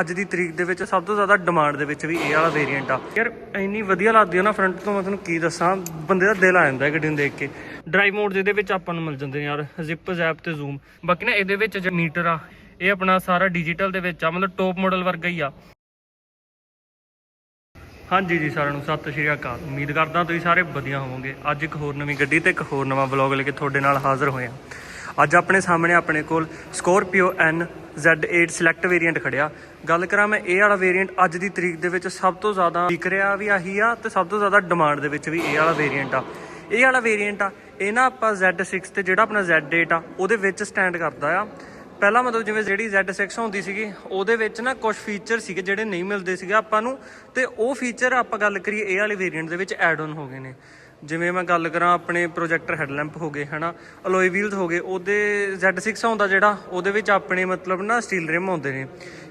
ਅੱਜ ਦੀ ਤਰੀਕ ਦੇ ਵਿੱਚ ਸਭ ਤੋਂ ਜ਼ਿਆਦਾ ਡਿਮਾਂਡ ਦੇ ਵਿੱਚ ਵੀ ਇਹ ਵਾਲਾ ਵੇਰੀਐਂਟ ਆ। ਯਾਰ, ਇੰਨੀ ਵਧੀਆ ਲੱਗਦੀ ਆ ਨਾ ਫਰੰਟ ਤੋਂ ਮੈਂ ਤੁਹਾਨੂੰ ਕੀ ਦੱਸਾਂ, ਬੰਦੇ ਦਾ ਦਿਲ ਆ ਜਾਂਦਾ ਗੱਡੀ ਨੂੰ ਦੇਖ ਕੇ। ਡਰਾਈਵ ਮੋਡ ਜਿਹਦੇ ਵਿੱਚ ਆਪਾਂ ਨੂੰ ਮਿਲ ਜਾਂਦੇ ਨੇ ਯਾਰ ਜ਼ਿਪ ਜ਼ੈਪ ਤੇ ਜ਼ੂਮ ਬਾਕੀ ਨਾ ਇਹਦੇ ਵਿੱਚ ਜਿਹੜਾ ਮੀਟਰ ਆ, ਇਹ ਆਪਣਾ ਸਾਰਾ ਡਿਜੀਟਲ ਦੇ ਵਿੱਚ ਆ, ਮਤਲਬ ਟੌਪ ਮਾਡਲ ਵਰਗਾ ਹੀ ਆ। ਹਾਂਜੀ ਜੀ, ਸਾਰਿਆਂ ਨੂੰ ਸਤਿ ਸ਼੍ਰੀ ਅਕਾਲ। ਉਮੀਦ ਕਰਦਾ ਤੁਸੀਂ ਸਾਰੇ ਵਧੀਆ ਹੋਵੋਗੇ। ਅੱਜ ਇੱਕ ਹੋਰ ਨਵੀਂ ਗੱਡੀ ਤੇ ਇੱਕ ਹੋਰ ਨਵਾਂ ਵਲੌਗ ਲੈ ਕੇ ਤੁਹਾਡੇ ਨਾਲ ਹਾਜ਼ਰ ਹੋਏ ਹਾਂ। ਅੱਜ ਆਪਣੇ ਸਾਹਮਣੇ ਆਪਣੇ ਕੋਲ Scorpio N Z8 select variant ਖੜਿਆ। ਗੱਲ ਕਰਾਂ ਮੈਂ ਇਹ ਵਾਲਾ ਵੇਰੀਐਂਟ ਅੱਜ ਦੀ ਤਰੀਕ ਦੇ ਵਿੱਚ ਸਭ ਤੋਂ ਜ਼ਿਆਦਾ ਵਿਕ ਰਿਹਾ ਵੀ ਆਹੀ ਆ ਤੇ ਸਭ ਤੋਂ ਜ਼ਿਆਦਾ ਡਿਮਾਂਡ ਦੇ ਵਿੱਚ ਵੀ ਇਹ ਵਾਲਾ ਵੇਰੀਐਂਟ ਆ। ਇਹ ਵਾਲਾ ਵੇਰੀਐਂਟ ਆ, ਇਹ ਨਾ ਆਪਾਂ Z6 ਤੇ ਜਿਹੜਾ ਆਪਣਾ Z8 ਆ, ਉਹਦੇ ਵਿੱਚ ਸਟੈਂਡ ਕਰਦਾ ਆ। ਪਹਿਲਾਂ ਮਤਲਬ ਜਿਵੇਂ ਜਿਹੜੀ Z6 ਹੁੰਦੀ ਸੀਗੀ, ਉਹਦੇ ਵਿੱਚ ਨਾ ਕੁਝ ਫੀਚਰ ਸੀਗੇ ਜਿਹੜੇ ਨਹੀਂ ਮਿਲਦੇ ਸੀਗੇ ਆਪਾਂ ਨੂੰ, ਤੇ ਉਹ ਫੀਚਰ ਆਪਾਂ ਗੱਲ ਕਰੀਏ ਇਹ ਵਾਲੇ ਵੇਰੀਐਂਟ ਦੇ ਵਿੱਚ ਐਡ ਆਨ ਹੋ ਗਏ ਨੇ। ਜਿਵੇਂ ਮੈਂ ਗੱਲ ਕਰਾਂ ਆਪਣੇ ਪ੍ਰੋਜੈਕਟਰ ਹੈਡਲੈਂਪ ਹੋ ਗਏ, ਹਨਾ? ਅਲੋਏ ਵੀਲਸ ਹੋ ਗਏ, ਉਹਦੇ Z6 ਆਉਂਦਾ ਜਿਹੜਾ, ਉਹਦੇ ਵਿੱਚ ਆਪਣੇ ਮਤਲਬ ਨਾ ਸਟੀਲ ਰਿਮ ਆਉਂਦੇ ਨੇ।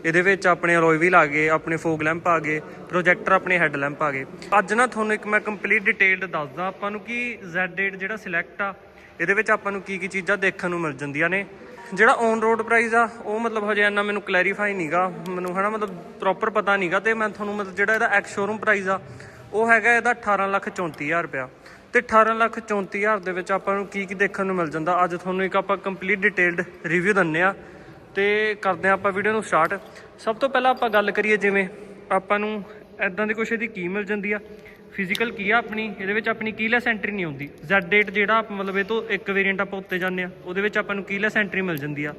ਇਹਦੇ ਵਿੱਚ ਆਪਣੇ ਅਲੋਏ ਵੀਲ ਆ ਗਏ, ਆਪਣੇ ਫੋਗ ਲੈਂਪ ਆ ਗਏ ਪ੍ਰੋਜੈਕਟਰ ਆਪਣੇ ਹੈਡਲੈਂਪ ਆ ਗਏ। ਅੱਜ ਨਾ ਤੁਹਾਨੂੰ ਇੱਕ ਮੈਂ ਕੰਪਲੀਟ ਡਿਟੇਲਡ ਦੱਸਦਾ ਆਪਾਂ ਨੂੰ ਕਿ Z8 ਜਿਹੜਾ ਸਿਲੈਕਟ ਆ, ਇਹਦੇ ਵਿੱਚ ਆਪਾਂ ਨੂੰ ਕੀ ਕੀ ਚੀਜ਼ਾਂ ਦੇਖਣ ਨੂੰ ਮਿਲ ਜਾਂਦੀਆਂ ਨੇ। ਜਿਹੜਾ ਔਨ ਰੋਡ ਪ੍ਰਾਈਸ ਆ, ਉਹ ਮਤਲਬ ਹਜੇ ਇੰਨਾ ਮੈਨੂੰ ਕਲੈਰੀਫਾਈ ਨਹੀਂਗਾ, ਮੈਨੂੰ ਹਨਾ ਮਤਲਬ ਪ੍ਰੋਪਰ ਪਤਾ ਨਹੀਂਗਾ ਤੇ ਮੈਂ ਤੁਹਾਨੂੰ ਮਤਲਬ ਜਿਹੜਾ ਇਹਦਾ ਐਕਸ ਸ਼ੋਰੂਮ ਪ੍ਰਾਈਸ ਆ, ਉਹ ਹੈਗਾ ਇਹਦਾ 18 ਲੱਖ 34000 ਰੁਪਇਆ। ਤੇ 18 ਲੱਖ 34000 ਦੇ ਵਿੱਚ ਆਪਾਂ ਨੂੰ ਕੀ ਕੀ ਦੇਖਣ ਨੂੰ ਮਿਲ ਜਾਂਦਾ। ਅੱਜ ਤੁਹਾਨੂੰ ਇੱਕ ਆਪਾਂ ਕੰਪਲੀਟ ਡਿਟੇਲਡ ਰਿਵਿਊ ਦਿੰਨੇ ਆ ਤੇ ਕਰਦੇ ਆ ਆਪਾਂ ਵੀਡੀਓ ਨੂੰ ਸਟਾਰਟ ਸਭ ਤੋਂ ਪਹਿਲਾਂ ਆਪਾਂ ਗੱਲ ਕਰੀਏ ਜਿਵੇਂ ਆਪਾਂ ਨੂੰ ਐਦਾਂ ਦੀ ਕੁਛ ਇਹਦੀ ਕੀ ਮਿਲ ਜਾਂਦੀ ਆ। ਫਿਜ਼ੀਕਲ ਕੀ ਆ ਆਪਣੀ? ਇਹਦੇ ਵਿੱਚ ਆਪਣੀ ਕੀਲੈਸ ਐਂਟਰੀ ਨਹੀਂ ਹੁੰਦੀ। Z8 ਜਿਹੜਾ ਆਪ- ਮਤਲਬ ਇਹ ਤੋਂ ਇੱਕ ਵੇਰੀਐਂਟ ਆਪਾਂ ਉੱਤੇ ਜਾਂਦੇ ਆ, ਉਹਦੇ ਵਿੱਚ ਆਪਾਂ ਨੂੰ ਕੀਲੈਸ ਐਂਟਰੀ ਮਿਲ ਜਾਂਦੀ ਆ।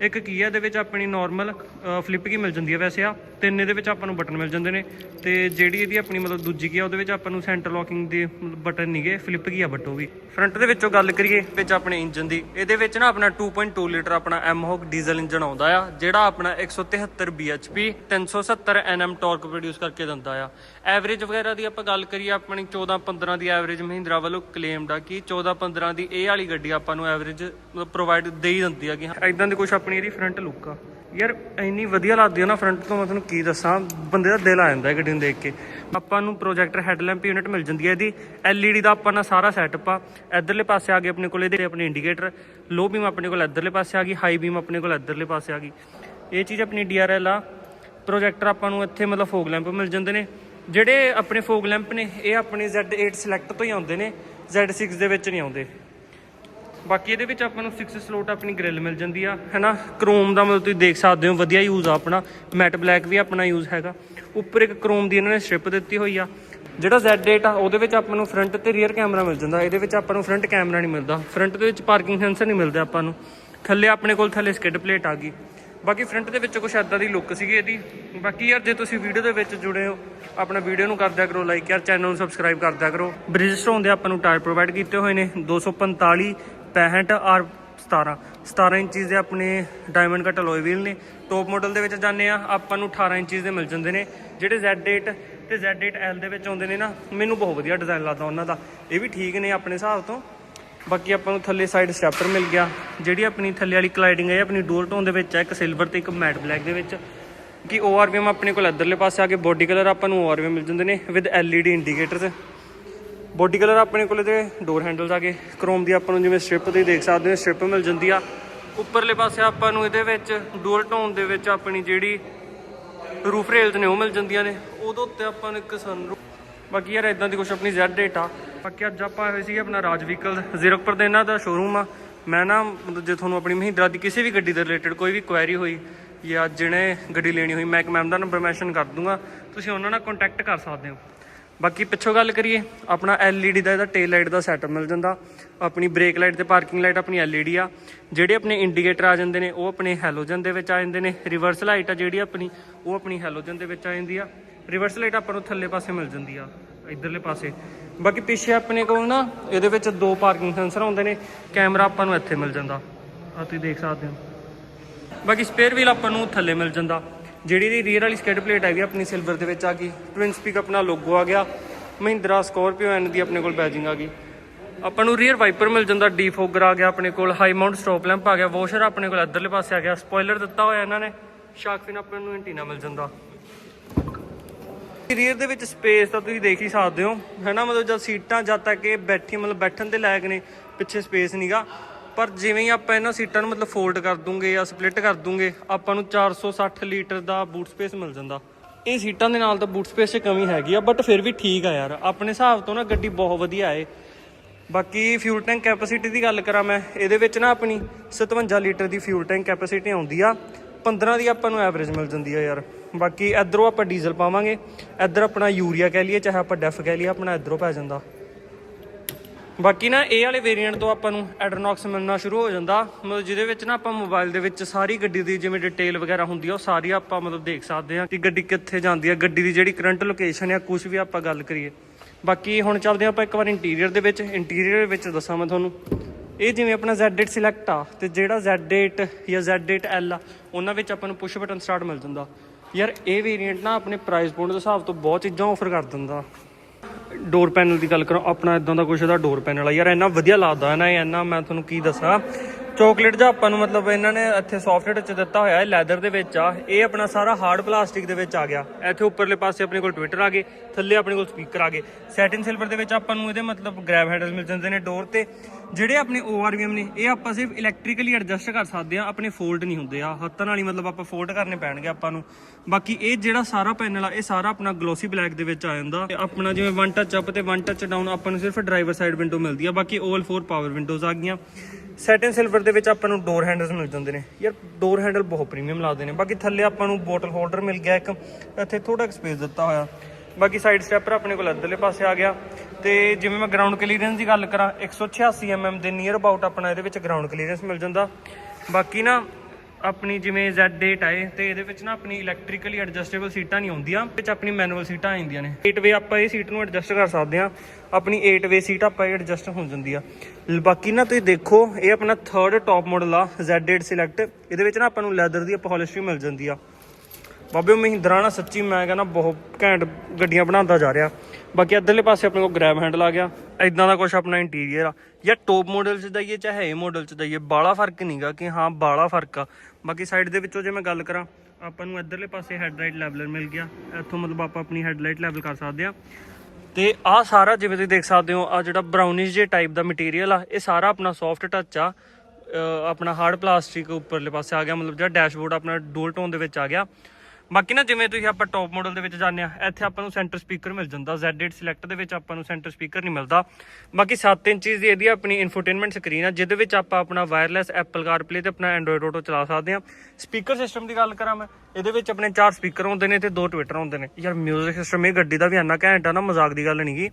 ਇੱਕ ਕੀ ਆ, ਇਹਦੇ ਵਿੱਚ ਆਪਣੀ ਨਾਰਮਲ ਫਲਿੱਪ ਕੀ ਮਿਲ ਜਾਂਦੀ ਆ ਵੈਸੇ ਆ। ਤਿੰਨ ਇਹਦੇ ਵਿੱਚ ਆਪਾਂ ਨੂੰ ਬਟਨ ਮਿਲ ਜਾਂਦੇ ਨੇ। ਤੇ ਜਿਹੜੀ ਇਹਦੀ ਆਪਣੀ ਮਤਲਬ ਦੂਜੀ ਕੀ ਆ, ਉਹਦੇ ਵਿੱਚ ਆਪਾਂ ਨੂੰ ਸੈਂਟਰ ਲੋਕਿੰਗ ਦੇ ਬਟਨ ਨਹੀਂਗੇ ਫਲਿੱਪ ਕੀ ਆ ਬਟ ਉਹ ਵੀ। ਫਰੰਟ ਦੇ ਵਿੱਚੋਂ ਗੱਲ ਕਰੀਏ, ਵਿੱਚ ਆਪਣੇ ਇੰਜਨ ਦੀ। ਇਹਦੇ ਵਿੱਚ ਨਾ ਆਪਣਾ 2.2 ਲੀਟਰ ਆਪਣਾ ਐਮਹੌਕ ਡੀਜ਼ਲ ਇੰਜਨ ਆਉਂਦਾ ਆ, ਜਿਹੜਾ ਆਪਣਾ 173 bhp 370 nm ਟਾਰਕ ਪ੍ਰੋਡਿਊਸ ਕਰਕੇ ਦਿੰਦਾ ਆ। ਐਵਰੇਜ ਵਗੈਰਾ ਦੀ ਆਪਾਂ ਗੱਲ ਕਰੀਏ ਆਪਣੀ 14 15 ਦੀ ਐਵਰੇਜ ਮਹਿੰਦਰਾ ਵੱਲੋਂ ਕਲੇਮਡ ਆ ਕਿ 14 15 ਦੀ ਇਹ ਵਾਲੀ ਗੱਡੀ ਆਪਾਂ ਨੂੰ ਐਵਰੇਜ ਪ੍ਰੋਵਾਈਡ ਦੇ ਹੀ ਦਿੰਦੀ ਆ ਕਿ ਹਾਂ ਦੀ ਕੁਝ ਆਪਣੀ ਇਹਦੀ ਫਰੰਟ ਲੁੱਕ ਆ। ਯਾਰ, ਇੰਨੀ ਵਧੀਆ ਲੱਗਦੀ ਆ ਨਾ ਫਰੰਟ ਤੋਂ ਮੈਂ ਤੁਹਾਨੂੰ ਕੀ ਦੱਸਾਂ, ਬੰਦੇ ਦਾ ਦਿਲ ਆ ਜਾਂਦਾ ਹੈ ਗੱਡੀ ਨੂੰ ਦੇਖ ਕੇ। ਆਪਾਂ ਨੂੰ ਪ੍ਰੋਜੈਕਟਰ ਹੈਡਲੈਂਪ ਯੂਨਿਟ ਮਿਲ ਜਾਂਦੀ ਹੈ ਇਹਦੀ, LED ਦਾ ਆਪਾਂ ਨਾਲ ਸਾਰਾ ਸੈਟਅਪ ਆ। ਇਧਰਲੇ ਪਾਸੇ ਆ ਗਏ ਆਪਣੇ ਕੋਲ ਇਹਦੇ, ਆਪਣੇ ਇੰਡੀਕੇਟਰ ਲੋ ਬੀਮ ਆਪਣੇ ਕੋਲ ਇਧਰਲੇ ਪਾਸੇ ਆ ਗਈ ਹਾਈ ਬੀਮ ਆਪਣੇ ਕੋਲ ਇਧਰਲੇ ਪਾਸੇ ਆ ਗਈ। ਇਹ ਚੀਜ਼ ਆਪਣੀ DRL ਆ। ਪ੍ਰੋਜੈਕਟਰ ਆਪਾਂ ਨੂੰ ਇੱਥੇ ਮਤਲਬ ਫੋਗ ਲੈਂਪ ਮਿਲ ਜਾਂਦੇ ਨੇ। ਜਿਹੜੇ ਆਪਣੇ ਫੋਗ ਲੈਂਪ ਨੇ, ਇਹ ਆਪਣੇ Z8 ਸਿਲੈਕਟ ਤੋਂ ਹੀ ਆਉਂਦੇ ਨੇ Z6 ਦੇ ਵਿੱਚ ਨਹੀਂ ਆਉਂਦੇ। ਬਾਕੀ ਇਹਦੇ ਵਿੱਚ ਆਪਾਂ ਨੂੰ 6 ਸਲੋਟ ਆਪਣੀ ਗ੍ਰਿਲ ਮਿਲ ਜਾਂਦੀ ਆ, ਹੈਨਾ? ਕ੍ਰੋਮ ਦਾ ਮਤਲਬ ਤੁਸੀਂ ਦੇਖ ਸਕਦੇ ਹੋ, ਵਧੀਆ ਯੂਜ਼ ਆ ਆਪਣਾ। ਮੈਟ ਬਲੈਕ ਵੀ ਆਪਣਾ ਯੂਜ਼ ਹੈਗਾ। ਉੱਪਰ ਇੱਕ ਕ੍ਰੋਮ ਦੀ ਇਹਨਾਂ ਨੇ ਸਟ੍ਰਿਪ ਦਿੱਤੀ ਹੋਈ ਆ। ਜਿਹੜਾ Z8 ਆ, ਉਹਦੇ ਵਿੱਚ ਆਪਾਂ ਨੂੰ ਫਰੰਟ ਤੇ ਰੀਅਰ ਕੈਮਰਾ ਮਿਲ ਜਾਂਦਾ। ਇਹਦੇ ਵਿੱਚ ਆਪਾਂ ਨੂੰ ਫਰੰਟ ਕੈਮਰਾ ਨਹੀਂ ਮਿਲਦਾ। ਫਰੰਟ ਦੇ ਵਿੱਚ ਪਾਰਕਿੰਗ ਸੈਂਸਰ ਨਹੀਂ ਮਿਲਦਾ ਆਪਾਂ ਨੂੰ। ਥੱਲੇ ਆਪਣੇ ਕੋਲ ਥੱਲੇ ਸਕਿਡ ਪਲੇਟ ਆ ਗਈ। ਬਾਕੀ ਫਰੰਟ ਦੇ ਵਿੱਚ ਕੁਛ ਐਦਾਂ ਦੀ ਲੁੱਕ ਸੀਗੀ ਇਹਦੀ। ਬਾਕੀ ਯਾਰ, ਜੇ ਤੁਸੀਂ ਵੀਡੀਓ ਦੇ ਵਿੱਚ ਜੁੜੇ ਹੋ, ਆਪਣਾ ਵੀਡੀਓ ਨੂੰ ਕਰਦਿਆ ਕਰੋ ਲਾਈਕ ਯਾਰ ਚੈਨਲ ਨੂੰ ਸਬਸਕ੍ਰਾਈਬ ਕਰਦਿਆ ਕਰੋ। ਬ੍ਰਿਜਸਟੋਨ ਦੇ ਆਪਾਂ ਨੂੰ ਟਾਇਰ ਪ੍ਰੋਵਾਈਡ ਕੀਤੇ ਹੋਏ ਨੇ 245 65 ਆਰ 17 17 ਇੰਚਜ਼ ਦੇ ਆਪਣੇ ਡਾਇਮੰਡ ਕਟ ਅਲੋਏ ਵੀਲ ਨੇ। ਟੌਪ ਮਾਡਲ ਦੇ ਵਿੱਚ ਜਾਂਦੇ ਆ, ਆਪਾਂ ਨੂੰ 18 ਇੰਚਜ਼ ਦੇ ਮਿਲ ਜਾਂਦੇ ਨੇ। ਜਿਹੜੇ Z8 ਤੇ Z8L ਦੇ ਵਿੱਚ ਆਉਂਦੇ ਨੇ ਨਾ, ਮੈਨੂੰ ਬਹੁਤ ਵਧੀਆ ਡਿਜ਼ਾਈਨ ਲੱਗਦਾ ਉਹਨਾਂ ਦਾ। ਇਹ ਵੀ ਠੀਕ ਨੇ ਆਪਣੇ ਹਿਸਾਬ ਤੋਂ। ਬਾਕੀ ਆਪਾਂ ਨੂੰ ਥੱਲੇ ਸਾਈਡ ਸਟੈਪਰ ਮਿਲ ਗਿਆ, ਜਿਹੜੀ ਆਪਣੀ ਥੱਲੇ ਵਾਲੀ ਕਲਾਈਡਿੰਗ ਹੈ ਆਪਣੀ ਡੋਰ ਟੋਨ ਦੇ ਵਿੱਚ ਹੈ, ਇੱਕ ਸਿਲਵਰ ਤੇ ਇੱਕ ਮੈਟ ਬਲੈਕ ਦੇ ਵਿੱਚ। ਕਿ ORVM ਆਪਣੇ ਕੋਲ ਇੱਧਰਲੇ ਪਾਸੇ ਆ ਕੇ ਬੋਡੀ ਕਲਰ ਆਪਾਂ ਨੂੰ ORVM ਮਿਲ ਜਾਂਦੇ ਨੇ with LED indicators body colour ਆਪਣੇ ਕੋਲ ਇਹਦੇ ਡੋਰ ਹੈਂਡਲਸ ਆ ਗਏ ਕ੍ਰੋਮ ਦੀ ਆਪਾਂ ਨੂੰ ਜਿਵੇਂ ਸਟ੍ਰਿਪ ਤੁਸੀਂ ਦੇਖ ਸਕਦੇ ਹੋ ਸਟ੍ਰਿਪ ਮਿਲ ਜਾਂਦੀ ਆ। ਉੱਪਰਲੇ ਪਾਸੇ ਆਪਾਂ ਨੂੰ ਇਹਦੇ ਵਿੱਚ ਡੂਅਲ ਟੋਨ ਦੇ ਵਿੱਚ ਆਪਣੀ ਜਿਹੜੀ ਰੂਫ ਰੇਲਸ ਨੇ, ਉਹ ਮਿਲ ਜਾਂਦੀਆਂ ਨੇ। ਉਹਦੇ ਉੱਤੇ ਆਪਾਂ ਨੂੰ ਇੱਕ ਸਨਰੂਫ ਬਾਕੀ ਯਾਰ ਇਦਾਂ ਦੀ ਕੁਝ ਆਪਣੀ Z8 ਆ ਬਾਕੀ ਅੱਜ ਆਪਾਂ ਆਏ ਸੀਗੇ ਆਪਣਾ ਰਾਜ ਵਹੀਕਲ ਜ਼ੀਰਕਪੁਰ ਦੇ ਇਹਨਾਂ ਦਾ ਸ਼ੋਰੂਮ ਆ। ਮੈਂ ਨਾ, ਮਤਲਬ ਜੇ ਤੁਹਾਨੂੰ ਆਪਣੀ ਮਹਿੰਦਰਾ ਦੀ ਕਿਸੇ ਵੀ ਗੱਡੀ ਦੇ ਰਿਲੇਟਡ ਕੋਈ ਵੀ ਕੁਐਰੀ ਹੋਈ ਜਾਂ ਜਿਹਨੇ ਗੱਡੀ ਲੈਣੀ ਹੋਈ, ਮੈਂ ਇੱਕ ਮੈਮ ਦਾ ਨੰਬਰ ਮੈਂਸ਼ਨ ਕਰ ਦੂੰਗਾ। ਤੁਸੀਂ ਉਹਨਾਂ ਨਾਲ ਕੰਟੈਕਟ ਕਰ ਸਕਦੇ ਹੋ। ਬਾਕੀ ਪਿੱਛੋਂ ਗੱਲ ਕਰੀਏ, ਆਪਣਾ LED ਦਾ ਇਹਦਾ ਟੇਲ ਲਾਈਟ ਦਾ ਸੈਟਅਪ ਮਿਲ ਜਾਂਦਾ। ਆਪਣੀ ਬ੍ਰੇਕ ਲਾਈਟ ਤੇ ਪਾਰਕਿੰਗ ਲਾਈਟ ਆਪਣੀ LED ਆ। ਜਿਹੜੇ ਆਪਣੇ ਇੰਡੀਕੇਟਰ ਆ ਜਾਂਦੇ ਨੇ, ਉਹ ਆਪਣੇ ਹੈਲੋਜਨ ਦੇ ਵਿੱਚ ਆ ਜਾਂਦੇ ਨੇ। ਰਿਵਰਸ ਲਾਈਟ ਆ ਜਿਹੜੀ ਆਪਣੀ, ਉਹ ਆਪਣੀ ਹੈਲੋਜਨ ਦੇ ਵਿੱਚ ਆ ਜਾਂਦੀ ਆ। ਰਿਵਰਸ ਲਾਈਟ ਆਪਾਂ ਨੂੰ ਥੱਲੇ ਪਾਸੇ ਮਿਲ ਜਾਂਦੀ ਆ। ਇਧਰਲੇ ਪਾਸੇ। ਬਾਕੀ ਪਿੱਛੇ ਆਪਣੇ ਕੋਲ ਨਾ ਇਹਦੇ ਵਿੱਚ ਦੋ ਪਾਰਕਿੰਗ ਸੈਂਸਰ ਹੁੰਦੇ ਨੇ ਕੈਮਰਾ ਆਪਾਂ ਨੂੰ ਇੱਥੇ ਮਿਲ ਜਾਂਦਾ। ਆ ਤੁਸੀਂ ਦੇਖ ਸਕਦੇ ਹੋ। ਬਾਕੀ ਸਪੇਅਰ ਵੀਲ ਆਪਾਂ ਨੂੰ ਥੱਲੇ ਮਿਲ ਜਾਂਦਾ। ਜਿਹੜੀ ਦੀ ਰੀਅਰ ਵਾਲੀ ਸਕਿਡ ਪਲੇਟ ਹੈਗੀ ਆਪਣੀ ਸਿਲਵਰ ਦੇ ਵਿੱਚ ਆ ਗਈ। ਟਵਿਨ ਸਪੀਕ ਆਪਣਾ ਲੋਗੋ ਆ ਗਿਆ। ਮਹਿੰਦਰਾ ਸਕੋਰਪੀਓ ਐਨ ਦੀ ਆਪਣੇ ਕੋਲ ਬੈਜਿੰਗ ਆ ਗਈ। ਆਪਾਂ ਨੂੰ ਰੀਅਰ ਵਾਈਪਰ ਮਿਲ ਜਾਂਦਾ ਡੀਫੋਗਰ ਆ ਗਿਆ ਆਪਣੇ ਕੋਲ ਹਾਈ ਮਾਊਂਟ ਸਟਾਪ ਲੈਂਪ ਆ ਗਿਆ ਵਾਸ਼ਰ ਆਪਣੇ ਕੋਲ ਇੱਧਰਲੇ ਪਾਸੇ ਆ ਗਿਆ। ਸਪੋਇਲਰ ਦਿੱਤਾ ਹੋਇਆ ਇਹਨਾਂ ਨੇ। ਸ਼ਾਰਕ ਫਿਨ ਆਪਾਂ ਨੂੰ ਐਂਟੀਨਾ ਮਿਲ ਜਾਂਦਾ। ਰੀਅਰ ਦੇ ਵਿੱਚ ਸਪੇਸ ਤਾਂ ਤੁਸੀਂ ਦੇਖ ਹੀ ਸਕਦੇ ਹੋ, ਹੈਨਾ? ਮਤਲਬ ਜਦ ਸੀਟਾਂ ਜਦ ਤੱਕ ਇਹ ਬੈਠੀ, ਮਤਲਬ ਬੈਠਣ ਦੇ ਲਾਇਕ ਨੇ, ਪਿੱਛੇ ਸਪੇਸ ਨਹੀਂਗਾ ਪਰ ਜਿਵੇਂ ਹੀ ਆਪਾਂ ਇਹਨਾਂ ਸੀਟਾਂ ਨੂੰ ਮਤਲਬ ਫੋਲਡ ਕਰ ਦੂੰਗੇ ਜਾਂ ਸਪਲਿਟ ਕਰ ਦੂੰਗੇ, ਆਪਾਂ ਨੂੰ 460 ਲੀਟਰ ਦਾ ਬੂਟ ਸਪੇਸ ਮਿਲ ਜਾਂਦਾ। ਇਹ ਸੀਟਾਂ ਦੇ ਨਾਲ ਤਾਂ ਬੂਟ ਸਪੇਸ 'ਚ ਕਮੀ ਹੈਗੀ ਆ ਬਟ ਫਿਰ ਵੀ ਠੀਕ ਆ ਯਾਰ। ਆਪਣੇ ਹਿਸਾਬ ਤੋਂ ਨਾ ਗੱਡੀ ਬਹੁਤ ਵਧੀਆ ਏ। ਬਾਕੀ ਫਿਊਲ ਟੈਂਕ ਕੈਪੈਸਿਟੀ ਦੀ ਗੱਲ ਕਰਾਂ ਮੈਂ, ਇਹਦੇ ਵਿੱਚ ਨਾ ਆਪਣੀ 57 ਲੀਟਰ ਦੀ ਫਿਊਲ ਟੈਂਕ ਕੈਪੈਸਿਟੀ ਆਉਂਦੀ ਆ। 15 ਦੀ ਆਪਾਂ ਨੂੰ ਐਵਰੇਜ ਮਿਲ ਜਾਂਦੀ ਆ ਯਾਰ। ਬਾਕੀ ਇਧਰੋਂ ਆਪਾਂ ਡੀਜ਼ਲ ਪਾਵਾਂਗੇ। ਇੱਧਰ ਆਪਣਾ ਯੂਰੀਆ ਕਹਿ ਲਈਏ, ਚਾਹੇ ਆਪਾਂ ਡੈਫ ਕਹਿ ਲਈਏ, ਆਪਣਾ ਇਧਰੋਂ ਪੈ ਜਾਂਦਾ। ਬਾਕੀ ਨਾ ਇਹ ਵਾਲੇ ਵੇਰੀਐਂਟ ਤੋਂ ਆਪਾਂ ਨੂੰ ਐਡਰਨੌਕਸ ਮਿਲਣਾ ਸ਼ੁਰੂ ਹੋ ਜਾਂਦਾ। ਮਤਲਬ ਜਿਹਦੇ ਵਿੱਚ ਨਾ ਆਪਾਂ ਮੋਬਾਈਲ ਦੇ ਵਿੱਚ ਸਾਰੀ ਗੱਡੀ ਦੀ ਜਿਵੇਂ ਡਿਟੇਲ ਵਗੈਰਾ ਹੁੰਦੀ ਆ, ਉਹ ਸਾਰੀ ਆਪਾਂ ਮਤਲਬ ਦੇਖ ਸਕਦੇ ਆ ਕਿ ਗੱਡੀ ਕਿੱਥੇ ਜਾਂਦੀ ਆ, ਗੱਡੀ ਦੀ ਜਿਹੜੀ ਕਰੰਟ ਲੋਕੇਸ਼ਨ ਆ ਕੁਝ ਵੀ ਆਪਾਂ ਗੱਲ ਕਰੀਏ। ਬਾਕੀ ਹੁਣ ਚੱਲਦੇ ਆਪਾਂ ਇੱਕ ਵਾਰ ਇੰਟੀਰੀਅਰ ਦੇ ਵਿੱਚ। ਇੰਟੀਰੀਅਰ ਦੇ ਵਿੱਚ ਦੱਸਾਂ ਮੈਂ ਤੁਹਾਨੂੰ। ਇਹ ਜਿਵੇਂ ਆਪਣਾ Z8 ਸਿਲੈਕਟ ਆ, ਤੇ ਜਿਹੜਾ Z8 ਜਾਂ Z8L ਆ, ਉਹਨਾਂ ਵਿੱਚ ਆਪਾਂ ਨੂੰ ਪੁਸ਼ ਬਟਨ ਸਟਾਰਟ ਮਿਲ ਜਾਂਦਾ। ਯਾਰ ਇਹ ਵੇਰੀਐਂਟ ਨਾ ਆਪਣੇ ਪ੍ਰਾਈਸ ਪੁਆਇੰਟ ਦੇ ਹਿਸਾਬ ਤੋਂ ਬਹੁਤ ਚੀਜ਼ਾਂ ਆਫਰ ਕਰ ਦਿੰਦਾ। ਡੋਰ ਪੈਨਲ ਦੀ ਗੱਲ ਕਰਾਂ, ਆਪਣਾ ਇਦਾਂ ਦਾ ਕੁਛ ਇਹਦਾ ਡੋਰ ਪੈਨਲ ਆ। ਯਾਰ ਇੰਨਾ ਵਧੀਆ ਲੱਗਦਾ ਹੈ ਨਾ ਇੰਨਾ ਮੈਂ ਤੁਹਾਨੂੰ ਕੀ ਦੱਸਾਂ। ਚੋਕਲੇਟ ਜਾਂ ਆਪਾਂ ਨੂੰ ਮਤਲਬ ਇਹਨਾਂ ਨੇ ਇੱਥੇ ਸੌਫਟਵੇਅਰ ਚ ਦਿੱਤਾ ਹੋਇਆ ਹੈ ਲੈਦਰ ਦੇ ਵਿੱਚ ਆ। ਇਹ ਆਪਣਾ ਸਾਰਾ ਹਾਰਡ ਪਲਾਸਟਿਕ ਦੇ ਵਿੱਚ ਆ ਗਿਆ। ਇੱਥੇ ਉੱਪਰਲੇ ਪਾਸੇ ਆਪਣੇ ਕੋਲ ਟਵਿੱਟਰ ਆ ਗਏ, ਥੱਲੇ ਆਪਣੇ ਕੋਲ ਸਪੀਕਰ ਆ ਗਏ। ਸੈਟਿਨ ਸਿਲਵਰ ਦੇ ਵਿੱਚ ਆਪਾਂ ਨੂੰ ਇਹਦੇ ਮਤਲਬ ਗ੍ਰੈਬ ਹੈਂਡਲ ਮਿਲ ਜਾਂਦੇ ਨੇ ਡੋਰ ਤੇ। ਜਿਹੜੇ ਆਪਣੇ ORVM ਨੇ, ਇਹ ਆਪਾਂ ਸਿਰਫ ਇਲੈਕਟ੍ਰੀਕਲੀ ਐਡਜਸਟ ਕਰ ਸਕਦੇ ਆ ਆਪਣੇ ਫੋਲਡ ਨਹੀਂ ਹੁੰਦੇ। ਆ ਹੱਥਾਂ ਨਾਲ ਹੀ ਮਤਲਬ ਆਪਾਂ ਫੋਲਡ ਕਰਨੇ ਪੈਣਗੇ ਆਪਾਂ ਨੂੰ। ਬਾਕੀ ਇਹ ਜਿਹੜਾ ਸਾਰਾ ਪੈਨਲ ਆ, ਇਹ ਸਾਰਾ ਆਪਣਾ ਗਲੋਸੀ ਬਲੈਕ ਦੇ ਵਿੱਚ ਆ ਜਾਂਦਾ। ਤੇ ਆਪਣਾ ਜਿਵੇਂ ਵਨ ਟੱਚ ਅਪ ਤੇ ਵਨ ਟੱਚ ਡਾਊਨ ਆਪਾਂ ਨੂੰ ਸਿਰਫ ਡਰਾਈਵਰ ਸਾਈਡ ਵਿੰਡੋ ਮਿਲਦੀ ਆ, ਬਾਕੀ 올 4 ਪਾਵਰ ਵਿੰਡੋਜ਼ ਆ ਗਈਆਂ। ਸੈਟਨ ਸਿਲਵਰ ਦੇ ਵਿੱਚ ਆਪਾਂ ਨੂੰ ਡੋਰ ਹੈਂਡਲਸ ਮਿਲ ਜਾਂਦੇ ਨੇ। ਯਾਰ ਡੋਰ ਹੈਂਡਲ ਬਹੁਤ ਪ੍ਰੀਮੀਅਮ ਲੱਗਦੇ ਨੇ ਬਾਕੀ ਥੱਲੇ ਆਪਾਂ ਨੂੰ ਬੋਟਲ ਹੋਲਡਰ ਮਿਲ ਗਿਆ ਇੱਕ। ਇੱਥੇ ਥੋੜਾ ਸਪੇਸ ਦਿੱਤਾ ਹੋਇਆ। ਬਾਕੀ ਸਾਈਡ ਸਟੈਪਰ ਆਪਣੇ ਕੋਲ ਇੱਧਰਲੇ ਪਾਸੇ ਆ ਗਿਆ। ਤੇ ਜਿਵੇਂ ਮੈਂ ਗਰਾਊਂਡ ਕਲੀਅਰੈਂਸ ਦੀ ਗੱਲ ਕਰਾਂ 186 mm ਦੇ ਨੀਅਰ ਅਬਾਊਟ ਆਪਣਾ ਇਹਦੇ ਵਿੱਚ ਗਰਾਊਂਡ ਕਲੀਅਰੈਂਸ ਮਿਲ ਜਾਂਦਾ। ਬਾਕੀ ਨਾ, ਆਪਣੀ ਜਿਵੇਂ Z8 ਆਏ ਤੇ ਇਹਦੇ ਵਿੱਚ ਨਾ ਆਪਣੀ ਇਲੈਕਟ੍ਰੀਕਲੀ ਐਡਜਸਟੇਬਲ ਸੀਟਾਂ ਨਹੀਂ ਆਉਂਦੀਆਂ। ਵਿੱਚ ਆਪਣੀ ਮੈਨੂਅਲ ਸੀਟਾਂ ਆ ਜਾਂਦੀਆਂ ਨੇ। 8 ਵੇ ਆਪਾਂ ਇਹ ਸੀਟ ਨੂੰ ਐਡਜਸਟ ਕਰ ਸਕਦੇ ਆ ਆਪਣੀ 8 ਵੇ ਸੀਟ ਆਪਾਂ ਇਹ ਐਡਜਸਟ ਹੋ ਜਾਂਦੀ ਆ। ਲ- ਬਾਕੀ ਨਾ ਤੁਸੀਂ ਦੇਖੋ, ਇਹ ਆਪਣਾ ਥਰਡ ਟੌਪ ਮਾਡਲ ਆ Z8 ਸਿਲੈਕਟ ਇਹਦੇ ਵਿੱਚ ਨਾ ਆਪਾਂ ਨੂੰ ਲੈਦਰ ਦੀ ਪੋਲਿਸ਼ਰੀ ਮਿਲ ਜਾਂਦੀ ਆ। ਬਾਬੇ ਮਹਿੰਦਰਾ ਨਾ ਸੱਚੀ ਮੈਂ ਕਹਿੰਦਾ ਬਹੁਤ ਘੈਂਟ ਗੱਡੀਆਂ ਬਣਾਉਂਦਾ ਜਾ ਰਿਹਾ। ਬਾਕੀ ਇੱਧਰਲੇ ਪਾਸੇ ਆਪਣੇ ਕੋਲ ਗ੍ਰੈਬ ਹੈਂਡਲ ਆ ਗਿਆ। ਇਦਾਂ ਦਾ ਕੁਝ ਆਪਣਾ ਇੰਟੀਰੀਅਰ ਆ। ਜਾਂ ਟੌਪ ਮਾਡਲ ਚ ਦਈਏ ਚਾਹੇ ਇਹ ਮਾਡਲ ਚ ਦਈਏ ਬਾਲਾ ਫ਼ਰਕ ਨਹੀਂਗਾ ਕਿ ਹਾਂ ਬਾਲਾ ਫ਼ਰਕ ਆ। ਬਾਕੀ ਸਾਈਡ ਦੇ ਵਿੱਚੋਂ ਜੇ ਮੈਂ ਗੱਲ ਕਰਾਂ, ਆਪਾਂ ਨੂੰ ਇੱਧਰਲੇ ਪਾਸੇ ਹੈਡਲਾਈਟ ਲੈਵਲਰ ਮਿਲ ਗਿਆ। ਇੱਥੋਂ ਮਤਲਬ ਆਪਾਂ ਆਪਣੀ ਹੈਡਲਾਈਟ ਲੈਵਲ ਕਰ ਸਕਦੇ ਆ। ਤੇ ਆਹ ਸਾਰਾ ਜਿਵੇਂ ਤੁਸੀਂ ਦੇਖ ਸਕਦੇ ਹੋ ਆ ਜਿਹੜਾ ਬਰਾਊਨਿਸ਼ ਜੇ ਟਾਈਪ ਦਾ ਮਟੀਰੀਅਲ ਆ, ਇਹ ਸਾਰਾ ਆਪਣਾ ਸੌਫਟ ਟੱਚ ਆ। ਆਪਣਾ ਹਾਰਡ ਪਲਾਸਟਿਕ ਉੱਪਰਲੇ ਪਾਸੇ ਆ ਗਿਆ, ਮਤਲਬ ਜਿਹੜਾ ਡੈਸ਼ਬੋਰਡ ਆਪਣਾ ਡੋਲ ਟੋਨ ਦੇ ਵਿੱਚ ਆ ਗਿਆ। ਬਾਕੀ ਨਾ ਜਿਵੇਂ ਤੁਸੀਂ ਆਪਾਂ ਟੌਪ ਮਾਡਲ ਦੇ ਵਿੱਚ ਜਾਂਦੇ ਆ, ਇੱਥੇ ਆਪਾਂ ਨੂੰ ਸੈਂਟਰ ਸਪੀਕਰ ਮਿਲ ਜਾਂਦਾ Z8 ਸਿਲੈਕਟ ਦੇ ਵਿੱਚ ਆਪਾਂ ਨੂੰ ਸੈਂਟਰ ਸਪੀਕਰ ਨਹੀਂ ਮਿਲਦਾ। ਬਾਕੀ 7 ਇੰਚਜ਼ ਦੀ ਇਹਦੀ ਆਪਣੀ ਇਨਫੋਟੇਨਮੈਂਟ ਸਕਰੀਨ ਆ, ਜਿਹਦੇ ਵਿੱਚ ਆਪਾਂ ਆਪਣਾ ਵਾਇਰਲੈਸ ਐਪਲ CarPlay ਤੇ ਆਪਣਾ Android Auto ਚਲਾ ਸਕਦੇ ਆ। ਸਪੀਕਰ ਸਿਸਟਮ ਦੀ ਗੱਲ ਕਰਾਂ ਮੈਂ, ਇਹਦੇ ਵਿੱਚ ਆਪਣੇ ਚਾਰ ਸਪੀਕਰ ਹੁੰਦੇ ਨੇ ਤੇ ਦੋ ਟਵਿੱਟਰ ਹੁੰਦੇ ਨੇ। ਯਾਰ ਮਿਊਜ਼ਿਕ ਸਿਸਟਮ ਇਹ ਗੱਡੀ ਦਾ ਵੀ ਇੰਨਾ ਘੈਂਟ ਆ ਨਾ, ਮਜ਼ਾਕ ਦੀ ਗੱਲ ਨਹੀਂਗੀ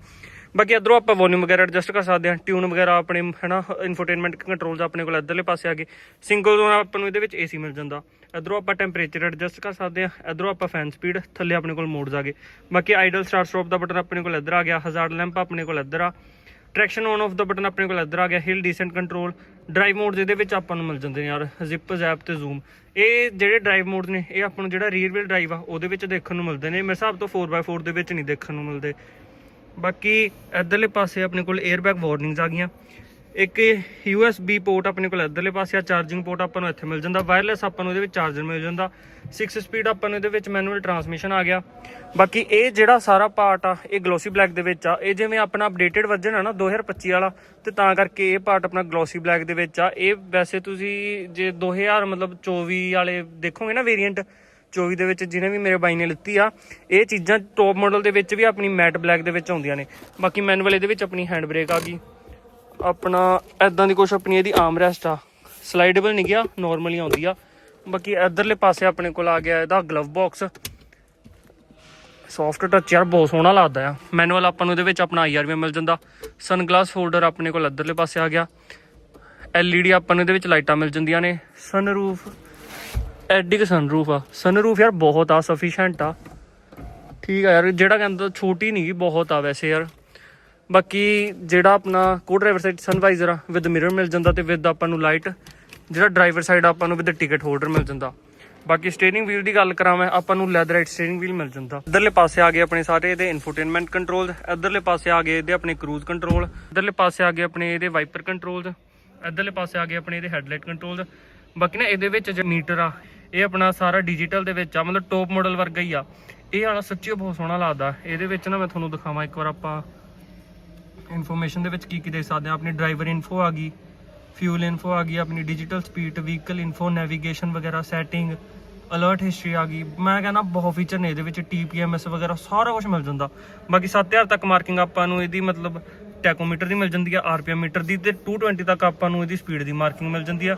ਬਾਕੀ ਇਧਰੋਂ ਆਪਾਂ ਵੋਲਿਊਮ ਵਗੈਰਾ ਐਡਜਸਟ ਕਰ ਸਕਦੇ ਹਾਂ ਟਿਊਨ ਵਗੈਰਾ ਆਪਣੇ, ਹੈਨਾ ਇਨਫੋਟੇਨਮੈਂਟ ਕੰਟਰੋਲਸ ਆਪਣੇ ਕੋਲ ਇਧਰਲੇ ਪਾਸੇ ਆ ਗਏ। ਸਿੰਗਲ ਜ਼ੋਨ ਆਪਾਂ ਨੂੰ ਇਹਦੇ ਵਿੱਚ ਏਸੀ ਮਿਲ ਜਾਂਦਾ। ਇਧਰੋਂ ਆਪਾਂ ਟੈਂਪਰੇਚਰ ਐਡਜਸਟ ਕਰ ਸਕਦੇ ਹਾਂ, ਇਧਰੋਂ ਆਪਾਂ ਫੈਨ ਸਪੀਡ ਥੱਲੇ ਆਪਣੇ ਕੋਲ ਮੋਡਸ ਆ ਗਏ। ਬਾਕੀ ਆਈਡਲ ਸਟਾਰਟ ਸਟਾਪ ਦਾ ਬਟਨ ਆਪਣੇ ਕੋਲ ਇੱਧਰ ਆ ਗਿਆ ਹਜ਼ਾਰਡ ਲੈਂਪ ਆਪਣੇ ਕੋਲ ਇੱਧਰ ਆ। ਟਰੈਕਸ਼ਨ ਔਨ ਆਫ ਦਾ ਬਟਨ ਆਪਣੇ ਕੋਲ ਇੱਧਰ ਆ ਗਿਆ hill descent control drive mode ਜਿਹਦੇ ਵਿੱਚ ਆਪਾਂ ਨੂੰ ਮਿਲ ਜਾਂਦੇ ਨੇ ਯਾਰ ਜ਼ਿਪ ਜ਼ੈਪ ਤੇ ਜ਼ੂਮ ਇਹ ਜਿਹੜੇ ਡਰਾਈਵ ਮੋਡ ਨੇ, ਇਹ ਆਪਾਂ ਨੂੰ ਜਿਹੜਾ ਰੀਅਰ ਵੀਲ ਡਰਾਈਵ ਆ, ਉਹਦੇ ਵਿੱਚ ਦੇਖਣ ਨੂੰ ਮਿਲਦੇ ਨੇ। ਮੇਰੇ ਹਿਸਾਬ ਤੋਂ 4x4 ਦੇ ਵਿੱਚ ਨਹੀਂ ਦੇਖਣ ਨੂੰ ਮਿਲਦੇ। ਬਾਕੀ ਇਧਰਲੇ ਪਾਸੇ ਆਪਣੇ ਕੋਲ 에ਅਰਬੈਗ ਵਾਰਨਿੰਗਸ ਆ ਗਈਆਂ। ਇੱਕ USB ਪੋਰਟ ਆਪਣੇ ਕੋਲ ਇਧਰਲੇ ਪਾਸੇ ਆ ਚਾਰਜਿੰਗ ਪੋਰਟ ਆਪਾਂ ਨੂੰ ਇੱਥੇ ਮਿਲ ਜਾਂਦਾ। ਵਾਇਰਲੈਸ ਆਪਾਂ ਨੂੰ ਇਹਦੇ ਵਿੱਚ ਚਾਰਜਰ ਮਿਲ ਜਾਂਦਾ। 6 ਸਪੀਡ ਆਪਾਂ ਨੂੰ ਇਹਦੇ ਵਿੱਚ ਮੈਨੂਅਲ ਟਰਾਂਸਮਿਸ਼ਨ ਆ ਗਿਆ। ਬਾਕੀ ਇਹ ਜਿਹੜਾ ਸਾਰਾ ਪਾਰਟ ਆ, ਇਹ ਗਲੋਸੀ ਬਲੈਕ ਦੇ ਵਿੱਚ ਆ। ਇਹ ਜਿਵੇਂ ਆਪਣਾ ਅਪਡੇਟਡ ਵਰਜ਼ਨ ਆ ਨਾ 2025 ਵਾਲਾ, ਤੇ ਤਾਂ ਕਰਕੇ ਇਹ ਪਾਰਟ ਆਪਣਾ ਗਲੋਸੀ ਬਲੈਕ ਦੇ ਵਿੱਚ ਆ। ਇਹ ਵੈਸੇ ਤੁਸੀਂ ਜੇ 2000 ਮਤਲਬ 24 ਵਾਲੇ ਦੇਖੋਗੇ ਨਾ ਵੇਰੀਐਂਟ 24 ਦੇ ਵਿੱਚ ਜਿਹਨੇ ਵੀ ਮੇਰੇ ਬਾਈ ਨੇ ਲਿੱਤੀ ਆ, ਇਹ ਚੀਜ਼ਾਂ ਟੌਪ ਮਾਡਲ ਦੇ ਵਿੱਚ ਵੀ ਆਪਣੀ ਮੈਟ ਬਲੈਕ ਦੇ ਵਿੱਚ ਆਉਂਦੀਆਂ ਨੇ। ਬਾਕੀ ਮੈਨੂਅਲ ਇਹਦੇ ਵਿੱਚ ਆਪਣੀ ਹੈਂਡ ਬ੍ਰੇਕ ਆ ਗਈ। ਆਪਣਾ ਐਦਾਂ ਦੀ ਕੁਛ ਆਪਣੀ ਇਹਦੀ ਆਰਮ ਰੈਸਟ ਆ। ਸਲਾਈਡੇਬਲ ਨਹੀਂ ਗਿਆ ਨਾਰਮਲੀ ਆਉਂਦੀ ਆ। ਬਾਕੀ ਇਧਰਲੇ ਪਾਸੇ ਆਪਣੇ ਕੋਲ ਆ ਗਿਆ ਇਹਦਾ ਗਲਵ ਬਾਕਸ ਸੌਫਟ ਟੱਚ ਯਾਰ, ਬਹੁਤ ਸੋਹਣਾ ਲੱਗਦਾ ਆ। ਮੈਨੂਅਲ ਆਪਾਂ ਨੂੰ ਇਹਦੇ ਵਿੱਚ ਆਪਣਾ ਆਈਆਰ ਮਿਲ ਜਾਂਦਾ। ਸਨਗਲਾਸ ਹੋਲਡਰ ਆਪਣੇ ਕੋਲ ਇਧਰਲੇ ਪਾਸੇ ਆ ਗਿਆ। LED ਆਪਾਂ ਨੂੰ ਇਹਦੇ ਵਿੱਚ ਲਾਈਟਾਂ ਮਿਲ ਜਾਂਦੀਆਂ ਨੇ। ਸਨਰੂਫ ਐਡੀ ਕ ਸਨਰੂਫ ਆ। ਸਨਰੂਫ ਯਾਰ ਬਹੁਤ ਆ ਸਫੀਸ਼ੀਐਂਟ ਆ। ਠੀਕ ਆ ਯਾਰ, ਜਿਹੜਾ ਕਹਿੰਦਾ ਛੋਟੀ ਨਹੀਂ ਬਹੁਤ ਆ ਵੈਸੇ ਯਾਰ। ਬਾਕੀ ਜਿਹੜਾ ਆਪਣਾ ਕੋ ਡਰਾਈਵਰ ਸਾਈਡ ਸਨਵਾਈਜ਼ਰ ਆ ਵਿਦ ਮਿਰਰ ਮਿਲ ਜਾਂਦਾ ਤੇ ਵਿਦ ਆਪਾਂ ਨੂੰ ਲਾਈਟ ਜਿਹੜਾ ਡਰਾਈਵਰ ਸਾਈਡ ਆਪਾਂ ਨੂੰ ਵਿਦ ਟਿਕਟ ਹੋਲਡਰ ਮਿਲ ਜਾਂਦਾ। ਬਾਕੀ ਸਟੀਅਰਿੰਗ ਵੀਲ ਦੀ ਗੱਲ ਕਰਾਂ ਮੈਂ, ਆਪਾਂ ਨੂੰ ਲੈਦਰ ਰਾਈਟ ਸਟੀਅਰਿੰਗ ਵੀਲ ਮਿਲ ਜਾਂਦਾ। ਇਧਰਲੇ ਪਾਸੇ ਆ ਗਏ ਆਪਣੇ ਸਾਰੇ ਇਹਦੇ ਇਨਫੋਟੇਨਮੈਂਟ ਕੰਟਰੋਲ ਇਧਰਲੇ ਪਾਸੇ ਆ ਗਏ ਇਹਦੇ ਆਪਣੇ ਕਰੂਜ਼ ਕੰਟਰੋਲ ਇਧਰਲੇ ਪਾਸੇ ਆ ਗਏ ਆਪਣੇ ਇਹਦੇ ਵਾਈਪਰ ਕੰਟਰੋਲ ਇਧਰਲੇ ਪਾਸੇ ਆ ਗਏ ਆਪਣੇ ਇਹਦੇ ਹੈਡਲਾਈਟ ਕੰਟਰੋਲ ਬਾਕੀ ਨਾ ਇਹਦੇ ਵਿੱਚ ਜੋ ਮੀਟਰ ਆ, ਇਹ ਆਪਣਾ ਸਾਰਾ ਡਿਜੀਟਲ ਦੇ ਵਿੱਚ ਆ, ਮਤਲਬ ਟੌਪ ਮਾਡਲ ਵਰਗਾ ਹੀ ਆ। ਇਹ ਵਾਲਾ ਸੱਚੀ ਬਹੁਤ ਸੋਹਣਾ ਲੱਗਦਾ। ਇਹਦੇ ਵਿੱਚ ਨਾ ਮੈਂ ਤੁਹਾਨੂੰ ਦਿਖਾਵਾਂ ਇੱਕ ਵਾਰ ਆਪਾਂ ਇਨਫੋਰਮੇਸ਼ਨ ਦੇ ਵਿੱਚ ਕੀ ਕੀ ਦੇ ਸਕਦੇ ਆ। ਆਪਣੀ ਡਰਾਈਵਰ ਇਨਫੋ ਆ ਗਈ ਫਿਊਲ ਇਨਫੋ ਆ ਗਈ, ਆਪਣੀ digital speed vehicle info navigation ਵਗੈਰਾ ਸੈਟਿੰਗ ਅਲਰਟ ਹਿਸਟਰੀ ਆ ਗਈ। ਮੈਂ ਕਹਿੰਦਾ ਬਹੁਤ ਫੀਚਰ ਨੇ ਇਹਦੇ ਵਿੱਚ ਟੀਪੀਐਮਐਸ ਵਗੈਰਾ, ਸਾਰਾ ਕੁਝ ਮਿਲ ਜਾਂਦਾ। ਬਾਕੀ 7000 ਤੱਕ ਮਾਰਕਿੰਗ ਆਪਾਂ ਨੂੰ ਇਹਦੀ ਮਤਲਬ ਟੈਕੋਮੀਟਰ ਦੀ ਮਿਲ ਜਾਂਦੀ ਆ ਆਰਪੀਐਮ ਮੀਟਰ ਦੀ ਤੇ 220 ਤੱਕ ਆਪਾਂ ਨੂੰ ਇਹਦੀ ਸਪੀਡ ਦੀ ਮਾਰਕਿੰਗ ਮਿਲ ਜਾਂਦੀ ਆ।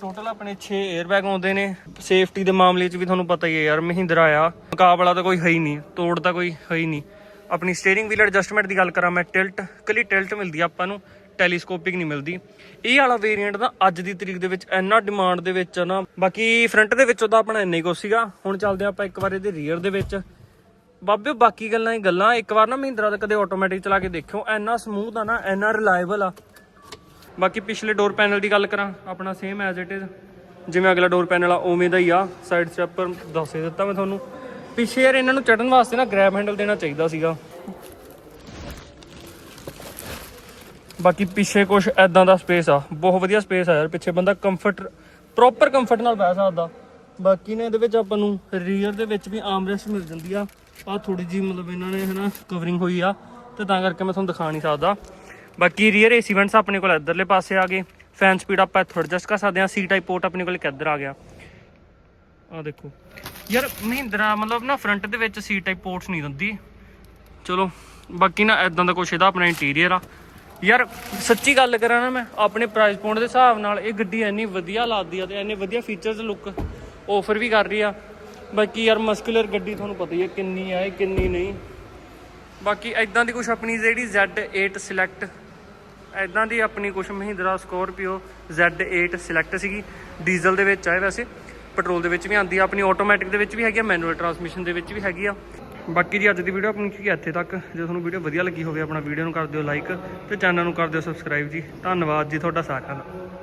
ਟੋਟਲ ਆਪਣੇ 6 에ਅਰਬੈਗ ਆਉਂਦੇ ਨੇ। ਸੇਫਟੀ ਦੇ ਮਾਮਲੇ 'ਚ ਵੀ ਤੁਹਾਨੂੰ ਪਤਾ ਹੀ ਹੈ ਯਾਰ, ਮਹਿੰਦਰਾ ਆ। ਮੁਕਾਬਲਾ ਤਾਂ ਕੋਈ ਹੈ ਹੀ ਨਹੀਂ, ਤੋੜ ਤਾਂ ਕੋਈ ਹੈ ਹੀ ਨਹੀਂ। ਆਪਣੀ ਸਟੀਅਰਿੰਗ ਵੀਲ ਐਡਜਸਟਮੈਂਟ ਦੀ ਗੱਲ ਕਰਾਂ ਮੈਂ ਟਿਲਟ ਕੱਲੀ ਟਿਲਟ ਮਿਲਦੀ ਆਪਾਂ ਨੂੰ ਟੈਲੀਸਕੋਪਿਕ ਨਹੀਂ ਮਿਲਦੀ। ਇਹ ਵਾਲਾ ਵੇਰੀਐਂਟ ਦਾ ਅੱਜ ਦੀ ਤਰੀਕ ਦੇ ਵਿੱਚ ਇੰਨਾ ਡਿਮਾਂਡ ਦੇ ਵਿੱਚ ਆ ਨਾ, ਬਾਕੀ ਫਰੰਟ ਦੇ ਵਿੱਚ ਉਹਦਾ ਆਪਣਾ ਇੰਨਾ ਹੀ ਕੁਛ ਸੀਗਾ। ਹੁਣ ਚੱਲਦੇ ਆਪਾਂ ਇੱਕ ਵਾਰ ਇਹਦੇ ਰੀਅਰ ਦੇ ਵਿੱਚ। ਬਾਬੇ, ਬਾਕੀ ਗੱਲਾਂ ਹੀ ਗੱਲਾਂ, ਇੱਕ ਵਾਰ ਨਾ ਮਹਿੰਦਰਾ ਦਾ ਕਦੇ ਆਟੋਮੈਟਿਕ ਚਲਾ ਕੇ ਦੇਖਿਓ, ਇੰਨਾ ਸਮੂਥ ਆ ਨਾ, ਇੰਨਾ ਰਿਲਾਇਬਲ ਆ। ਬਾਕੀ ਪਿਛਲੇ ਡੋਰ ਪੈਨਲ ਦੀ ਗੱਲ ਕਰਾਂ, ਆਪਣਾ ਸੇਮ ਐਜ਼ ਇਟ ਇਜ਼ ਜਿਵੇਂ ਅਗਲਾ ਡੋਰ ਪੈਨਲ ਆ, ਉਵੇਂ ਦਾ ਹੀ ਆ। ਸਾਈਡ ਸਟੈਪਰ ਦੱਸ ਦਿੱਤਾ ਮੈਂ ਤੁਹਾਨੂੰ। ਪਿੱਛੇ ਯਾਰ ਇਹਨਾਂ ਨੂੰ ਚੜਨ ਵਾਸਤੇ ਨਾ ਗ੍ਰੈਬ ਹੈਂਡਲ ਦੇਣਾ ਚਾਹੀਦਾ ਸੀਗਾ। ਬਾਕੀ ਪਿੱਛੇ ਕੁਝ ਐਦਾਂ ਦਾ ਸਪੇਸ ਆ। ਬਹੁਤ ਵਧੀਆ ਸਪੇਸ ਆ ਯਾਰ, ਪਿੱਛੇ ਬੰਦਾ ਕੰਫਰਟ ਪ੍ਰੋਪਰ ਕੰਫਰਟ ਨਾਲ ਬਹਿ ਸਕਦਾ। ਬਾਕੀ ਨੇ ਇਹਦੇ ਵਿੱਚ ਆਪਾਂ ਨੂੰ ਰੀਅਰ ਦੇ ਵਿੱਚ ਵੀ ਆਰਮਰੈਸਟ ਮਿਲ ਜਾਂਦੀ ਆ। ਆ ਥੋੜੀ ਜੀ ਮਤਲਬ ਇਹਨਾਂ ਨੇ ਹਨਾ ਕਵਰਿੰਗ ਹੋਈ ਆ। ਤੇ ਤਾਂ ਕਰਕੇ ਮੈਂ ਤੁਹਾਨੂੰ ਦਿਖਾ ਨਹੀਂ ਸਕਦਾ। ਬਾਕੀ ਰੀਅਰ ਏਸੀ ਵੈਂਟਸ ਆਪਣੇ ਕੋਲ ਇੱਧਰਲੇ ਪਾਸੇ ਆ ਗਏ। ਫੈਨ ਸਪੀਡ ਆਪਾਂ ਇੱਥੋਂ ਐਡਜਸਟ ਕਰ ਸਕਦੇ ਹਾਂ ਸੀ ਟਾਈਪ ਪੋਰਟ ਆਪਣੇ ਕੋਲ ਇੱਕ ਇੱਧਰ ਆ ਗਿਆ। ਆ ਦੇਖੋ। ਯਾਰ ਮਹਿੰਦਰਾ, ਮਤਲਬ ਨਾ ਫਰੰਟ ਦੇ ਵਿੱਚ ਸੀ ਟਾਈਪ ਪੋਰਟਸ ਨਹੀਂ ਦਿੰਦੀ। ਚਲੋ, ਬਾਕੀ ਨਾ ਇਦਾਂ ਦਾ ਕੁਛ ਇਹਦਾ ਆਪਣਾ ਇੰਟੀਰੀਅਰ ਆ। ਯਾਰ ਸੱਚੀ ਗੱਲ ਕਰਾਂ ਨਾ ਮੈਂ, ਆਪਣੇ ਪ੍ਰਾਈਸ ਪੁਆਇੰਟ ਦੇ ਹਿਸਾਬ ਨਾਲ ਇਹ ਗੱਡੀ ਇੰਨੀ ਵਧੀਆ ਲੱਗਦੀ ਆ ਤੇ ਇੰਨੇ ਵਧੀਆ ਫੀਚਰਸ ਲੁੱਕ ਆਫਰ ਵੀ ਕਰ ਰਹੀ ਆ। ਬਾਕੀ ਯਾਰ ਮਸਕੂਲਰ ਗੱਡੀ ਤੁਹਾਨੂੰ ਪਤਾ ਹੀ ਹੈ ਕਿੰਨੀ ਆ, ਇਹ ਕਿੰਨੀ ਨਹੀਂ। ਬਾਕੀ ਐਦਾਂ ਦੀ ਕੁਛ ਆਪਣੀ ਜਿਹੜੀ Z8 ਸਿਲੈਕਟ ਐਦਾਂ ਦੀ ਆਪਣੀ ਕੁਛ ਮਹਿੰਦਰਾ ਸਕੋਰਪੀਓ Z8 ਸਿਲੈਕਟ ਸੀਗੀ। ਡੀਜ਼ਲ ਦੇ ਵਿੱਚ ਆਏ ਵੈਸੇ ਪੈਟਰੋਲ ਦੇ ਵਿੱਚ ਵੀ ਆਂਦੀ ਆ, ਆਪਣੀ ਆਟੋਮੈਟਿਕ ਦੇ ਵਿੱਚ ਵੀ ਹੈਗੀ ਆ ਮੈਨੂਅਲ ਟਰਾਂਸਮਿਸ਼ਨ ਦੇ ਵਿੱਚ ਵੀ ਹੈਗੀ ਆ। ਬਾਕੀ ਜੀ ਅੱਜ ਦੀ ਵੀਡੀਓ ਆਪਣੀ ਕੀ ਇੱਥੇ ਤੱਕ। ਜੇ ਤੁਹਾਨੂੰ ਵੀਡੀਓ ਵਧੀਆ ਲੱਗੀ ਹੋਵੇ ਆਪਣਾ ਵੀਡੀਓ ਨੂੰ ਕਰ ਦਿਓ ਲਾਈਕ ਤੇ ਚੈਨਲ ਨੂੰ ਕਰ ਦਿਓ ਸਬਸਕ੍ਰਾਈਬ ਜੀ। ਧੰਨਵਾਦ ਜੀ ਤੁਹਾਡਾ ਸਾਰਿਆਂ ਦਾ।